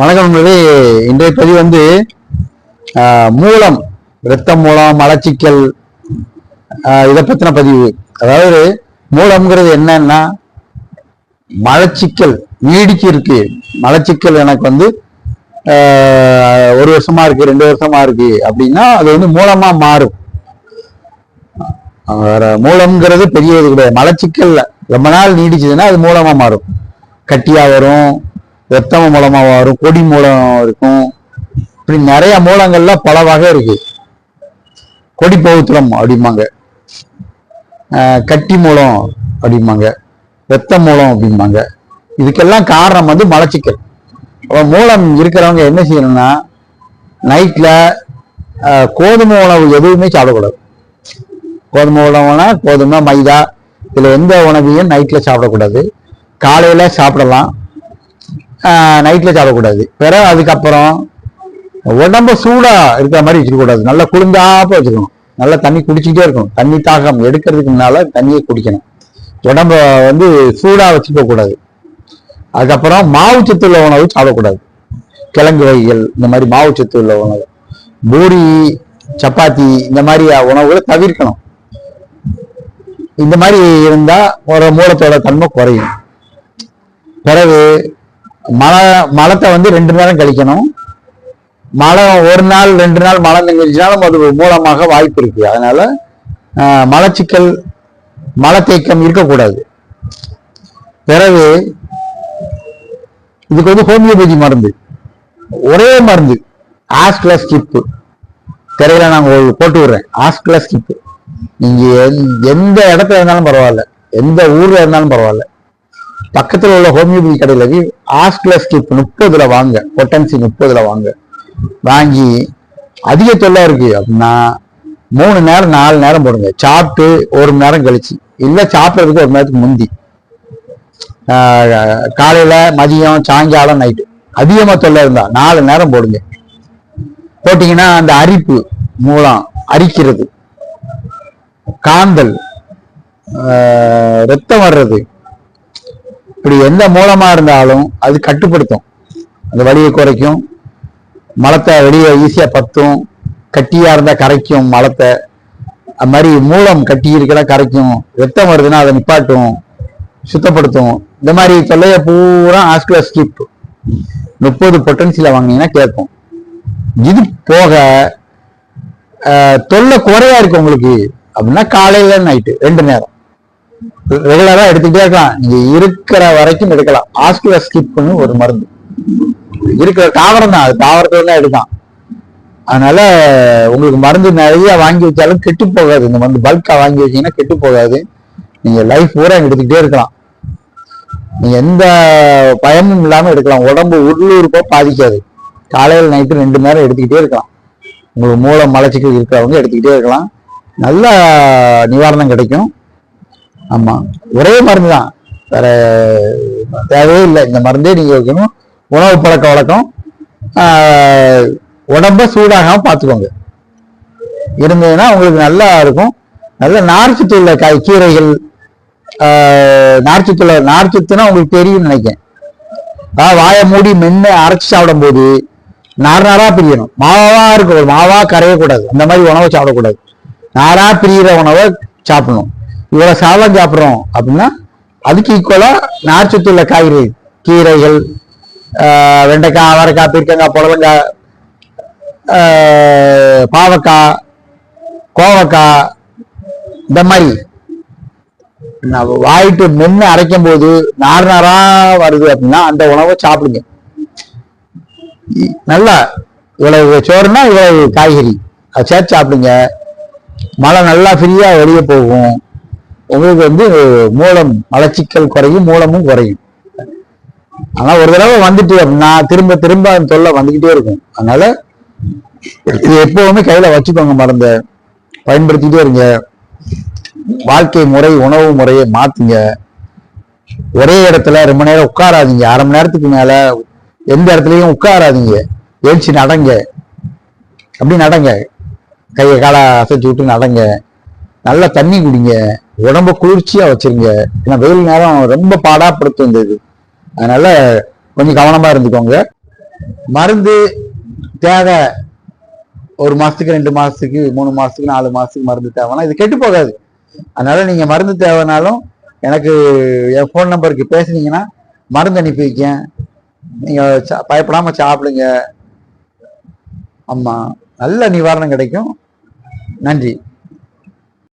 வணக்கம் நண்பர்களே. இன்றைய பதிவு வந்து மூலம் இரத்த மூலம் மலச்சிக்கல் இதை பற்றின பதிவு. அதாவது மூலம்ங்கிறது என்னன்னா மலச்சிக்கல் நீடிச்சு இருக்கு மலச்சிக்கல் எனக்கு வந்து ஒரு வருஷமா இருக்கு ரெண்டு வருஷமா இருக்கு. அப்படின்னா அது வந்து மூலமா மாறும். மூலம்ங்கிறது பெரிய இது கிடையாது. மலச்சிக்கல் ரொம்ப நாள் நீடிச்சதுன்னா அது மூலமா மாறும். கட்டியா வரும் வெத்தம மூலமா வரும் கொடி மூலம் இருக்கும். இப்படி நிறைய மூலங்கள்ல பல வகை இருக்கு. கொடி பௌத்திரம் அப்படிம்பாங்க. கட்டி மூலம் அப்படிம்பாங்க. வெத்த மூலம் அப்படிம்பாங்க. இதுக்கெல்லாம் காரணம் வந்து மலச்சிக்கல். அப்போ மூலம் இருக்கிறவங்க என்ன செய்யணும்னா நைட்ல கோதுமை உணவு எதுவுமே சாப்பிடக்கூடாது. கோதுமை உணவுனா கோதுமை மைதா இதுல எந்த உணவையும் நைட்ல சாப்பிடக்கூடாது. காலையில சாப்பிடலாம். நைட்டில் சாப்பிடக்கூடாது. பிறகு அதுக்கப்புறம் உடம்ப சூடாக இருக்கிற மாதிரி வச்சுக்கூடாது நல்லா குளிர்ந்தாப்ப வச்சுக்கணும். நல்லா தண்ணி குடிச்சிக்கிட்டே இருக்கணும். தண்ணி தாகம் எடுக்கிறதுக்கு முன்னால் தண்ணியை குடிக்கணும். உடம்ப வந்து சூடாக வச்சுக்க கூடாது. அதுக்கப்புறம் மாவு சத்து உள்ள உணவு சாப்பிடக்கூடாது. கிழங்கு வகைகள் இந்த மாதிரி மாவு சத்து உள்ள உணவு. பூரி சப்பாத்தி இந்த மாதிரி உணவுகளை தவிர்க்கணும். இந்த மாதிரி இருந்தால் ஒரு மூலத்தோட தன்மை குறையும். பிறகு மழை மலத்தை வந்து ரெண்டு நேரம் கழிக்கணும். மழை ஒரு நாள் ரெண்டு நாள் மழை நிகழ்ச்சினாலும் அது மூலமாக வாய்ப்பு இருக்கு. அதனால ஆஹ், மலச்சிக்கல் மலத்தேக்கம் இருக்கக்கூடாது. பிறகு இதுக்கு வந்து ஹோமியோபதி மருந்து. ஒரே மருந்து. ஆஸ்கில ஸ்கிப்பு திரையில நான் உங்களுக்கு போட்டு விடுறேன். ஆஸ்கில ஸ்கிப்பு நீங்க எந்த இடத்துல இருந்தாலும் பரவாயில்ல. எந்த ஊர்ல இருந்தாலும் பரவாயில்ல. பக்கத்துல உள்ள ஹோமியோபதி கடையில போய் ஆஸ்கில ஸ்கிப் முப்பதுல வாங்க. பொட்டன்சி முப்பதுல வாங்க. வாங்கி அதிக தொல்லை இருக்கு. அப்படின்னா மூணு நேரம் நாலு நேரம் போடுங்க. சாப்பிட்டு ஒரு மணி நேரம் கழிச்சு. இல்ல சாப்பிட்றதுக்கு ஒரு நேரத்துக்கு முந்தி. ஆஹ் காலையில மதியம் சாயங்காலம் நைட்டு அதிகமா தொல்லை இருந்தா நாலு நேரம் போடுங்க. போட்டீங்கன்னா அந்த அரிப்பு மூலம் அரிக்கிறது. காந்தல் ரத்தம் வர்றது. இப்படி எந்த மூலமா இருந்தாலும் அது கட்டுப்படுத்தும். அந்த வலியை குறைக்கும். மலத்தை வெளியே ஈஸியா பத்தும். கட்டியா இருந்தா கரைக்கும் மலத்தை. அது மாதிரி மூலம் கட்டி இருக்கிற கரைக்கும். ரத்தம் வருதுன்னா அதை நிப்பாட்டும். சுத்தப்படுத்தும். இந்த மாதிரி தொல்லைய பூரா ஆஸ்குலர் ஸ்கிப் முப்பது பொட்டன்சியில் வாங்கினீங்கன்னா கேட்கும். இது போக தொல்லை குறையா இருக்கு உங்களுக்கு. அப்படின்னா காலையில நைட்டு ரெண்டு நேரம். ரெகுலரா எடுத்துக்கிட்டே இருக்கலாம். நீங்க இருக்கிற வரைக்கும் எடுக்கலாம். ஆஸ்குலர் ஸ்கிப்னு ஒரு மருந்து. இருக்கிற தாவரம் தான் அது தாவரத்துல தான் எடுக்கலாம். அதனால உங்களுக்கு மருந்து நிறைய வாங்கி வச்சாலும் கெட்டு போகாது. இந்த மருந்து பல்கா வாங்கி வச்சீங்கன்னா கெட்டு போகாது. நீங்க லைஃப் பூரா எடுத்துக்கிட்டே இருக்கலாம். நீங்க எந்த பயமும் இல்லாம எடுக்கலாம். உடம்பு உள்ளூருக்கோ பாதிக்காது. காலையில் நைட்டு ரெண்டு நேரம் எடுத்துக்கிட்டே இருக்கலாம். உங்களுக்கு மூளை மலச்சிக்கல் இருக்கிறவங்க எடுத்துக்கிட்டே இருக்கலாம். நல்ல நிவாரணம் கிடைக்கும். ஆமா. ஒரே மருந்து தான் வேற தேவையே இல்லை. இந்த மருந்தே நீங்க வைக்கணும். உணவு பழக்க வழக்கம் உடம்ப சூடாகாம பார்த்துக்கோங்க. இருந்ததுன்னா உங்களுக்கு நல்லா இருக்கும். நல்ல நார்ச்சத்து உள்ள காய் கீரைகள் நார்ச்சத்துல நார்ச்சத்துனா உங்களுக்கு தெரியும்னு நினைக்கிறேன். அதாவது வாயை மூடி மென்று அரைச்சி சாப்பிடும் போது நார் நாரா பிரியணும். மாவா இருக்கக்கூடாது மாவாக மாவா கரையக்கூடாது. அந்த மாதிரி உணவை சாப்பிடக்கூடாது. நாரா பிரியிற உணவை சாப்பிடணும். இவ்வளவு சாதம் சாப்பிட்றோம் அப்படின்னா அதுக்கு ஈக்குவலா நார்ச்சத்து உள்ள காய்கறி கீரைகள் வெண்டைக்காய் அவரைக்காய் பீர்க்கங்காய் புடலங்காய் பாவக்காய் கோவக்காய் இந்த மாதிரி. நான் வாயிட்டு மென்று அரைக்கும் போது நார் நாரா வருது அப்படின்னா அந்த உணவை சாப்பிடுங்க. இ- நல்லா இவ்வளவு சோறுனா இவ்வளவு காய்கறி. அதை சேர்த்து சாப்பிடுங்க. மழை நல்லா ஃப்ரீயாக வெளியே போகும். உங்களுக்கு வந்து மூலம் மலச்சிக்கல் குறையும் மூலமும் குறையும். ஆனா ஒரு தடவை வந்துட்டு அப்படின்னா திரும்ப திரும்ப அந்த தொல்லை வந்துகிட்டே இருக்கும். அதனால இது எப்பவுமே கையில வச்சுக்கோங்க மருந்த பயன்படுத்திட்டே இருங்க. வாழ்க்கை முறை உணவு முறையை மாத்துங்க. ஒரே இடத்துல ரொம்ப நேரம் உட்காராதீங்க. அரை மணி நேரத்துக்கு மேல எந்த இடத்துலயும் உட்காராதீங்க. எழுச்சி நடங்க. அப்படி நடங்க. கையை காலை அசைச்சு விட்டு நடங்க. நல்லா தண்ணி குடிங்க. உடம்ப குளிர்ச்சியா வச்சிருங்க. ஏன்னா வெயில் நேரம் ரொம்ப பாடாப்படுத்தும் இந்த இது. அதனால கொஞ்சம் கவனமா இருந்துக்கோங்க. மருந்து தேவை. ஒரு மாசத்துக்கு ரெண்டு மாசத்துக்கு மூணு மாசத்துக்கு நாலு மாசத்துக்கு மருந்து தேவைன்னா இது கெட்டு போகாது. அதனால நீங்க மருந்து தேவைனாலும் எனக்கு என் ஃபோன் நம்பருக்கு பேசுனீங்கன்னா மருந்து அனுப்பி வைக்கேன் நீங்க பயப்படாம சாப்பிடுங்க. ஆமா. நல்ல நிவாரணம் கிடைக்கும். நன்றி.